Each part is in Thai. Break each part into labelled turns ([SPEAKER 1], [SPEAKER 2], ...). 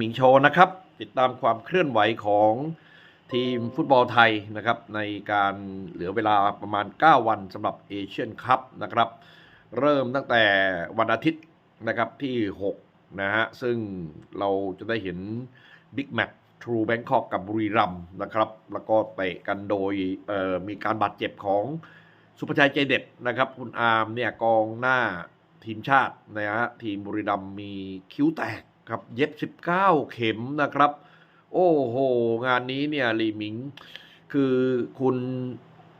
[SPEAKER 1] มิ้งโชว์นะครับ ติดตามความเคลื่อนไหวของทีมฟุตบอลไทยนะครับ ในการเหลือเวลาประมาณ 9 วันสำหรับเอเชียนคัพนะครับ เริ่มตั้งแต่วันอาทิตย์นะครับที่ 6 นะฮะ ซึ่งเราจะได้เห็นบิ๊กแมตช์ทรูแบงคอกกับบุรีรัมนะครับ แล้วก็เตะกันโดยมีการบาดเจ็บของสุภชัยใจเด็ดนะครับ คุณอาร์มเนี่ยกองหน้าทีมชาตินะฮะทีมบุรีรัมมีคิ้วแตก ครับเย็บ 19 เข็มนะครับ โอ้โห งานนี้เนี่ยลีหมิง คือคุณ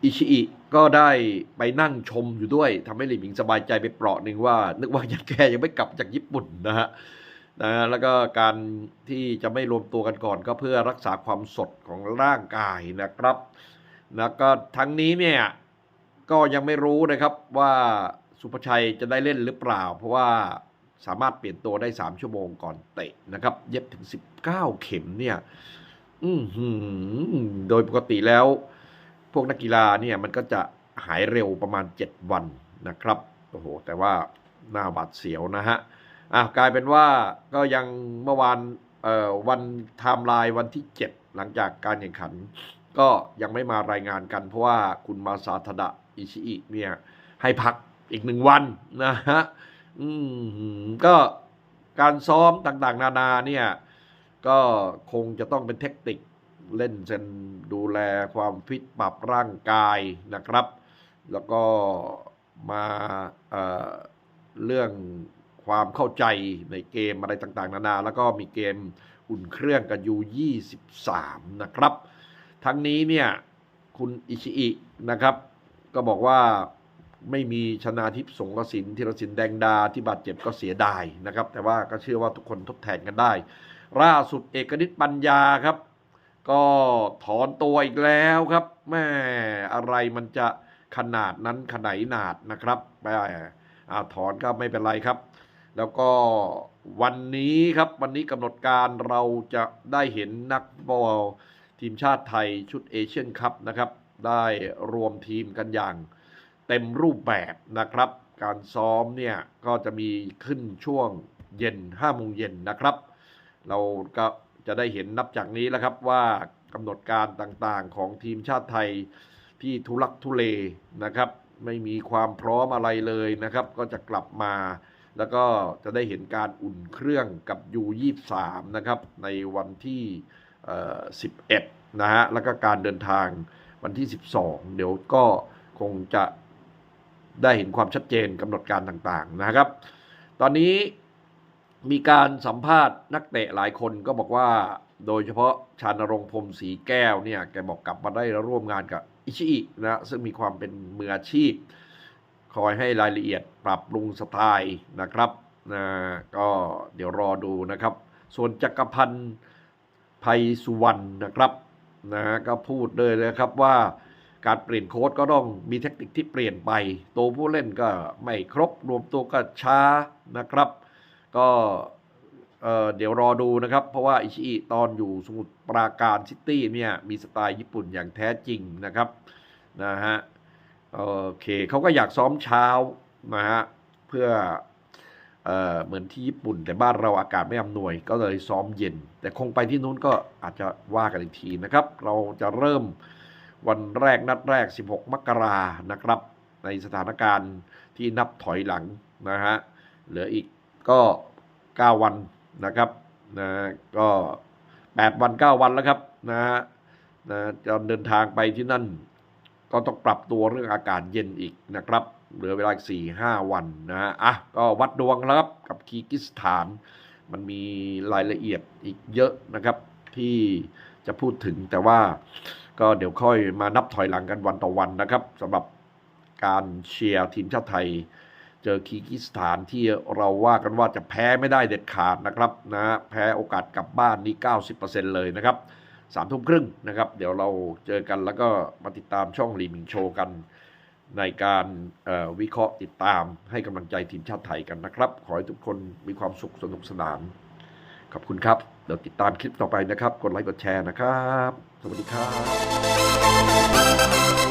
[SPEAKER 1] อิชิอิก็ได้ไปนั่งชมอยู่ด้วยทำให้หลีหมิงสบายใจไปเปราะหนึ่งว่า นึกว่ายังแกยังไม่กลับจากญี่ปุ่นนะฮะนะฮะแล้วก็การที่จะไม่รวมตัวกันก่อนก็เพื่อรักษาความสดของร่างกายนะครับ แล้วก็ทั้งนี้เนี่ยก็ยังไม่รู้นะครับว่าสุภชัยจะได้เล่นหรือเปล่า เพราะว่า สามารถเปลี่ยนตัวได้ 3 ชั่วโมงก่อนเตะนะครับ เย็บถึง 19 เข็มเนี่ยอืโดยปกติแล้ว พวกนักกีฬาเนี่ยมันก็จะหายเร็วประมาณ 7 วันนะครับโอ้โหแต่ว่าหน้าบาดเสียวนะฮะอะกลายเป็นว่าก็ยังเมื่อวานเอ่อวันไทม์ไลน์วันที่ 7 หลังจากการแข่งขัน ก็ยังไม่มารายงานกัน เพราะว่าคุณมาซาทดะอิชิอิเนี่ยให้พักอีกหนึ่งวันนะฮะ อืมก็การซ้อมต่าง ๆ นานาเนี่ย ก็คงจะต้องเป็นเทคนิคเล่นเซนดูแลความฟิตปรับร่างกายนะครับ แล้วก็มาเอ่อเรื่องความเข้าใจในเกมอะไรต่างๆ นานา แล้วก็มีเกมอุ่นเครื่องกับยู23 นะครับ ทั้งนี้เนี่ย คุณอิชิอินะครับ ก็บอกว่า ไม่มีชนาทิพย์สงกระสินธีรศินแดงดาที่บาดเจ็บก็เสียดายนะครับ แต่ว่าก็เชื่อว่าทุกคนทดแทนกันได้ล่าสุดเอกนิตปัญญาครับ ก็ถอนตัวอีกแล้วครับแม่อะไรมันจะขนาดนั้นขนาดหนาดนะครับแม่อ่าถอนก็ไม่เป็นไรครับ แล้วก็วันนี้ครับวันนี้กำหนดการเราจะได้เห็นนักบอลทีมชาติไทยชุดเอเชียนคัพนะครับ ได้รวมทีมกันอย่าง เต็มรูปแบบนะครับ การซ้อมเนี่ยก็จะมีขึ้นช่วงเย็น5โมงเย็นนะครับ เราก็จะได้เห็นนับจากนี้แล้วครับว่ากำหนดการต่างๆของทีมชาติไทยที่ทุลักทุเลนะครับ ไม่มีความพร้อมอะไรเลยนะครับ ก็จะกลับมา แล้วก็จะได้เห็นการอุ่นเครื่องกับ U23 นะครับ ในวันที่เอ่อ11 นะฮะแล้วก็การเดินทางวันที่ 12 เดี๋ยวก็คงจะ ได้เห็นความชัดเจนกำหนดการต่างๆนะครับ ตอนนี้มีการสัมภาษณ์นักเตะหลายคนก็บอกว่าโดยเฉพาะชานรงค์พรมศรีแก้วเนี่ยแกบอกกลับมาได้ร่วมงานกับอิชิอินะซึ่งมีความเป็นมืออาชีพ คอยให้รายละเอียดปรับปรุงสไตล์นะครับนะก็เดี๋ยวรอดูนะครับ ส่วนจักรพันธ์ไพสุวรรณนะครับนะก็พูดเลยนะครับว่า การเปลี่ยนโค้ดก็ต้องมีเทคนิคที่เปลี่ยนไป ตัวผู้เล่นก็ไม่ครบรวมตัวก็ช้านะครับ ก็เเดี๋ยวรอดูนะครับ เพราะว่าอิชิอิตอนอยู่สมุทรปราการซิตี้เนี่ยมีสไตล์ญี่ปุ่นอย่างแท้จริงนะครับนะฮะโอเคเขาก็อยากซ้อมเช้านะฮะเพื่อเออเหมือนที่ญี่ปุ่น แต่บ้านเราอากาศไม่อำนวยก็เลยซ้อมเย็น แต่คงไปที่นู้นก็อาจจะว่ากันอีกทีนะครับ เราจะเริ่ม วันแรกนัดแรก 16 มกรานะครับ ในสถานการณ์ที่นับถอยหลังนะฮะเหลืออีกก็ 9 วันนะครับนะก็ 8 วัน 9 วันแล้วครับนะฮะนะจะเดินทางไปที่นั่น ก็ต้องปรับตัวเรื่องอากาศเย็นอีกนะครับ เหลือเวลาสี่ห้าวันนะฮะอะก็วัดดวงแล้วครับกับคีร์กิสถาน มันมีรายละเอียดอีกเยอะนะครับที่จะพูดถึงแต่ว่า ก็เดี๋ยวค่อยมานับถอยหลังกันวันต่อวันนะครับสำหรับการเชียร์ทีมชาติไทย เจอคีร์กิสถานที่เราว่ากันว่าจะแพ้ไม่ได้เด็ดขาดนะครับนะฮะแพ้โอกาสกลับบ้านนี่ 90%เลยนะครับสามทุ่มครึ่งนะครับ เดี๋ยวเราเจอกันแล้วก็มาติดตามช่องรีมิงโชว์กันในการวิเคราะห์ติดตามให้กำลังใจทีมชาติไทยกันนะครับ ขอให้ทุกคนมีความสุขสนุกสนาน ขอบคุณครับเดี๋ยวติดตามคลิปต่อไปนะครับ กดไลค์กดแชร์นะครับ สวัสดีครับ